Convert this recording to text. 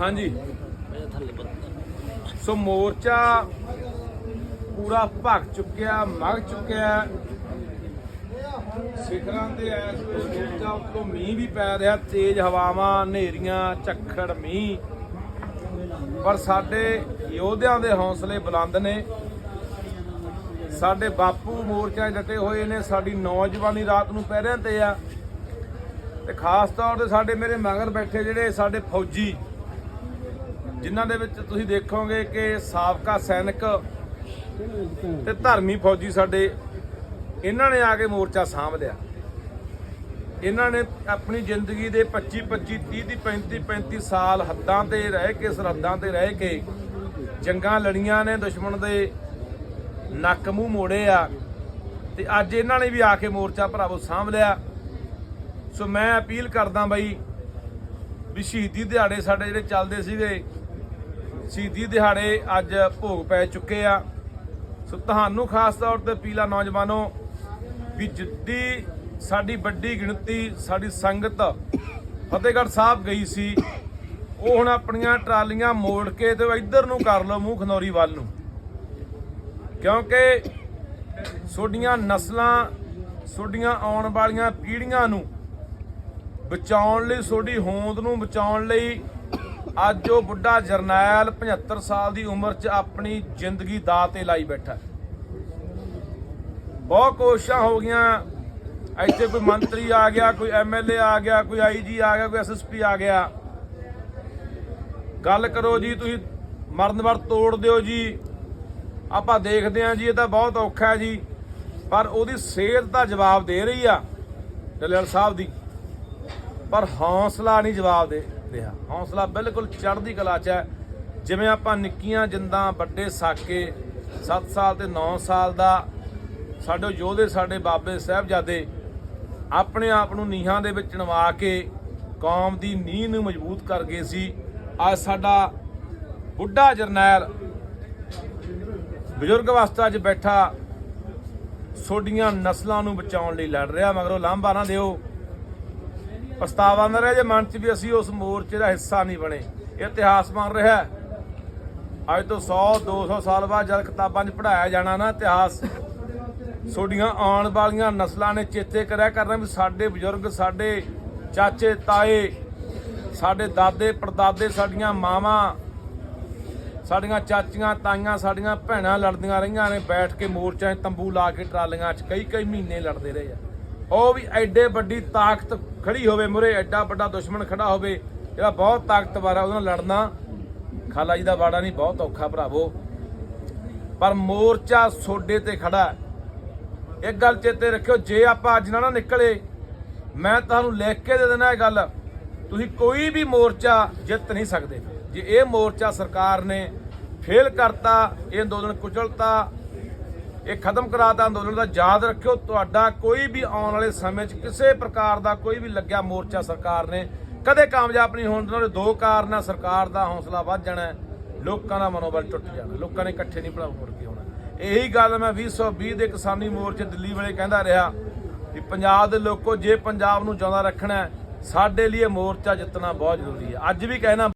ਹਾਂਜੀ। ਸੋ ਮੋਰਚਾ ਪੂਰਾ ਭਗ ਚੁੱਕਿਆ ਮਗ ਚੁੱਕਿਆ ਸਿਖਰਾਂ ਤੇ ਐਸ ਮੋਰਚਾ ਉੱਤੋਂ ਮੀਂਹ ਵੀ ਪੈ ਰਿਹਾ, ਤੇਜ਼ ਹਵਾਵਾਂ, ਹਨੇਰੀਆਂ, ਝੱਖੜ, ਮੀਂਹ। ਪਰ ਸਾਡੇ ਯੋਧਿਆਂ ਦੇ ਹੌਸਲੇ ਬੁਲੰਦ ਨੇ। ਸਾਡੇ ਬਾਪੂ ਮੋਰਚਾ ਡਟੇ ਹੋਏ ਨੇ, ਸਾਡੀ ਨੌਜਵਾਨੀ ਰਾਤ ਨੂੰ ਪਹਿਰਿਆਂ ਤੇ ਆ। ਤੇ ਖਾਸ ਤੌਰ ਤੇ ਸਾਡੇ ਮੇਰੇ ਮਗਰ ਬੈਠੇ ਜਿਹੜੇ ਸਾਡੇ ਫੌਜੀ, ਜਿਨ੍ਹਾਂ ਦੇ ਵਿੱਚ ਤੁਸੀਂ ਦੇਖੋਗੇ ਕਿ ਸਾਬਕਾ ਸੈਨਿਕ ਤੇ ਧਰਮੀ ਫੌਜੀ ਸਾਡੇ, ਇਹਨਾਂ ਨੇ ਆ ਕੇ ਮੋਰਚਾ ਸਾਂਭ ਲਿਆ। ਇਹਨਾਂ ਨੇ ਆਪਣੀ ਜ਼ਿੰਦਗੀ ਦੇ 25 25 30 ਦੀ 35 35 ਸਾਲ ਹੱਦਾਂ ਤੇ ਰਹਿ ਕੇ, ਸਰਹੱਦਾਂ ਤੇ ਰਹਿ ਕੇ ਜੰਗਾਂ ਲੜੀਆਂ ਨੇ, ਦੁਸ਼ਮਣ ਦੇ ਨੱਕ ਮੂੰਹ ਮੋੜੇ ਆ ਤੇ ਅੱਜ ਇਹਨਾਂ ਨੇ ਵੀ ਆ ਕੇ ਮੋਰਚਾ ਭਰਾਵੋ ਸਾਂਭ ਲਿਆ। ਸੋ ਮੈਂ ਅਪੀਲ ਕਰਦਾ ਬਾਈ ਵੀ ਸ਼ਹੀਦੀ ਦਿਹਾੜੇ ਸਾਡੇ ਜਿਹੜੇ ਚੱਲਦੇ ਸੀਗੇ, ਸ਼ਹੀਦੀ ਦਿਹਾੜੇ ਅੱਜ ਭੋਗ ਪੈ ਚੁੱਕੇ ਆ। ਸੋ ਤੁਹਾਨੂੰ ਖਾਸ ਤੌਰ ਤੇ ਪੀਲਾ ਨੌਜਵਾਨੋ ਵੀ ਜਿੱਦੀ ਸਾਡੀ ਵੱਡੀ ਗਿਣਤੀ, ਸਾਡੀ ਸੰਗਤ ਫਤਿਹਗੜ੍ਹ ਸਾਹਿਬ ਗਈ ਸੀ, ਉਹ ਹੁਣ ਆਪਣੀਆਂ ਟਰਾਲੀਆਂ ਮੋੜ ਕੇ ਤੇ ਇੱਧਰ ਨੂੰ ਕਰ ਲਓ ਮੂੰਹ ਖਨੌਰੀ ਵੱਲ ਨੂੰ। ਕਿਉਂਕਿ ਤੁਹਾਡੀਆਂ ਨਸਲਾਂ ਤੁਹਾਡੀਆਂ ਆਉਣ ਵਾਲੀਆਂ ਪੀੜ੍ਹੀਆਂ ਨੂੰ ਬਚਾਉਣ ਲਈ, ਤੁਹਾਡੀ ਹੋਂਦ ਨੂੰ ਬਚਾਉਣ ਲਈ ਅੱਜ ਉਹ ਬੁੱਢਾ ਜਰਨੈਲ 75 ਸਾਲ ਦੀ ਉਮਰ 'ਚ ਆਪਣੀ ਜ਼ਿੰਦਗੀ ਦਾ ਤੇ ਲਾਈ ਬੈਠਾ ਬਹੁਤ ਕੋਸ਼ਿਸ਼ਾਂ ਹੋ ਗਈਆਂ। ਇੱਥੇ ਕੋਈ ਮੰਤਰੀ ਆ ਗਿਆ, ਕੋਈ ਐਮਐਲਏ ਆ ਗਿਆ, ਕੋਈ ਆਈਜੀ ਆ ਗਿਆ, ਕੋਈ ਐਸਐਸਪੀ ਆ ਗਿਆ। ਗੱਲ ਕਰੋ ਜੀ, ਤੁਸੀਂ ਮਰਨ ਵਰ ਤੋੜ ਦਿਓ ਜੀ। ਆਪਾਂ ਦੇਖਦੇ ਹਾਂ ਜੀ, ਇਹ ਤਾਂ ਬਹੁਤ ਔਖਾ ਹੈ ਜੀ। ਪਰ ਉਹਦੀ ਸਿਹਤ ਦਾ ਜਵਾਬ ਦੇ ਰਹੀ ਆ ਡੱਲੇਵਾਲ ਸਾਹਿਬ ਦੀ। ਪਰ ਹੌਸਲਾ ਨਹੀਂ ਜਵਾਬ ਦੇ ਰਿਹਾ। ਹੌਸਲਾ ਬਿਲਕੁਲ ਚੜ੍ਹਦੀ ਕਲਾ 'ਚ ਹੈ। ਜਿਵੇਂ ਆਪਾਂ ਨਿੱਕੀਆਂ ਜਿੰਦਾਂ ਵੱਡੇ ਸਾਕੇ 7 ਸਾਲ ਤੇ 9 ਸਾਲ ਦਾ ਸਾਡੇ ਯੋਧੇ, ਸਾਡੇ ਬਾਬੇ ਸਾਹਿਬਜ਼ਾਦੇ ਆਪਣੇ ਆਪ ਨੂੰ ਨੀਹਾਂ ਦੇ ਵਿੱਚ ਨਵਾ ਕੇ ਕੌਮ ਦੀ ਨੀਂਹ ਨੂੰ ਮਜ਼ਬੂਤ ਕਰ ਗਏ ਸੀ। ਅੱਜ ਸਾਡਾ ਬੁੱਢਾ ਜਰਨੈਲ ਬਜ਼ੁਰਗ ਅਵਸਥਾ 'ਚ ਬੈਠਾ ਸੋਡੀਆਂ ਨਸਲਾਂ ਨੂੰ ਬਚਾਉਣ ਲਈ ਲੜ ਰਿਹਾ, ਮਗਰੋਂ ਲਾਂਭਾ ਨਾ ਦਿਓ। ਪਛਤਾਵਾ ਨਾ ਰਹੇ ਜੇ ਮਨ 'ਚ ਵੀ ਅਸੀਂ ਉਸ ਮੋਰਚੇ ਦਾ ਹਿੱਸਾ ਨਹੀਂ ਬਣੇ। ਇਹ ਇਤਿਹਾਸ ਬਣ ਰਿਹਾ ਅੱਜ ਤੋਂ 100 200 ਸਾਲ ਬਾਅਦ ਜਦ ਕਿਤਾਬਾਂ 'ਚ ਪੜਾਇਆ ਜਾਣਾ ਨਾ, ਇਤਿਹਾਸ ਤੁਹਾਡੀਆਂ ਆਉਣ ਵਾਲੀਆਂ ਨਸਲਾਂ ਨੇ ਚੇਤੇ ਕਰਿਆ ਕਰਨਾ ਵੀ ਸਾਡੇ ਬਜ਼ੁਰਗ, ਸਾਡੇ ਚਾਚੇ, ਤਾਏ, ਸਾਡੇ ਦਾਦੇ, ਪੜਦਾਦੇ, ਸਾਡੀਆਂ ਮਾਵਾਂ, ਸਾਡੀਆਂ ਚਾਚੀਆਂ, ਤਾਈਆਂ, ਸਾਡੀਆਂ ਭੈਣਾਂ ਲੜਦੀਆਂ ਰਹੀਆਂ ਨੇ, ਬੈਠ ਕੇ ਮੋਰਚਿਆਂ 'ਚ ਤੰਬੂ ਲਾ ਕੇ ਟਰਾਲੀਆਂ 'ਚ ਕਈ ਕਈ ਮਹੀਨੇ ਲੜਦੇ ਰਹੇ ਆ। ਉਹ ਵੀ ਐਡੇ ਵੱਡੀ ਤਾਕਤ ਖੜੀ ਹੋਵੇ ਮੁਰੇ, ਐਡਾ ਵੱਡਾ ਦੁਸ਼ਮਣ ਖੜਾ ਹੋਵੇ, ਜਿਹੜਾ ਬਹੁਤ ਤਾਕਤਵਰ ਆ, ਉਹਦੇ ਨਾਲ ਲੜਨਾ ਖਾਲਾ ਜੀ ਦਾ ਬਾੜਾ ਨਹੀਂ, ਬਹੁਤ ਔਖਾ ਭਰਾਵੋ। ਪਰ ਮੋਰਚਾ ਸੋਡੇ ਤੇ ਖੜਾ ਇੱਕ ਗੱਲ ਚੇਤੇ ਰੱਖਿਓ, ਜੇ ਆਪਾਂ ਅੱਜ ਨਾ ਨਿਕਲੇ, ਮੈਂ ਤੁਹਾਨੂੰ ਲਿਖ ਕੇ ਦੇ ਦੇਣਾ ਇਹ ਗੱਲ, ਤੁਸੀਂ ਕੋਈ ਵੀ ਮੋਰਚਾ ਜਿੱਤ ਨਹੀਂ ਸਕਦੇ। ਜੇ ਇਹ ਮੋਰਚਾ ਸਰਕਾਰ ਨੇ ਫੇਲ ਕਰਤਾ, ਇਹ ਅੰਦੋਲਨ ਕੁਚਲਤਾ ਇਹ ਖਤਮ ਕਰਾਤਾ ਅੰਦੋਲਨ ਦਾ ਯਾਦ ਰੱਖਿਓ, ਤੁਹਾਡਾ ਕੋਈ ਵੀ ਆਉਣ ਵਾਲੇ ਸਮੇਂ 'ਚ ਕਿਸੇ ਪ੍ਰਕਾਰ ਦਾ ਕੋਈ ਵੀ ਲੱਗਿਆ ਮੋਰਚਾ ਸਰਕਾਰ ਨੇ ਕਦੇ ਕਾਮਯਾਬ ਨਹੀਂ ਹੋਣ ਦੇਣਾ ਦੋ ਕਾਰਨ ਆ ਸਰਕਾਰ ਦਾ ਹੌਸਲਾ ਵੱਧ ਜਾਣਾ ਲੋਕਾਂ ਦਾ ਮਨੋਬਲ ਟੁੱਟ ਜਾਣਾ, ਲੋਕਾਂ ਨੇ ਇਕੱਠੇ ਨਹੀਂ ਭਰਾ ਮੁੜ ਕੇ ਹੋਣਾ। ਇਹੀ ਗੱਲ ਮੈਂ 2020 ਦੇ ਕਿਸਾਨੀ ਮੋਰਚੇ ਦਿੱਲੀ ਵੇਲੇ ਕਹਿੰਦਾ ਰਿਹਾ ਵੀ ਪੰਜਾਬ ਦੇ ਲੋਕੋ, ਜੇ ਪੰਜਾਬ ਨੂੰ ਜਿਉਂਦਾ ਰੱਖਣਾ ਸਾਡੇ ਲਈ ਇਹ ਮੋਰਚਾ ਜਿੱਤਣਾ ਬਹੁਤ ਜ਼ਰੂਰੀ ਹੈ। ਅੱਜ ਵੀ ਕਹਿਣਾ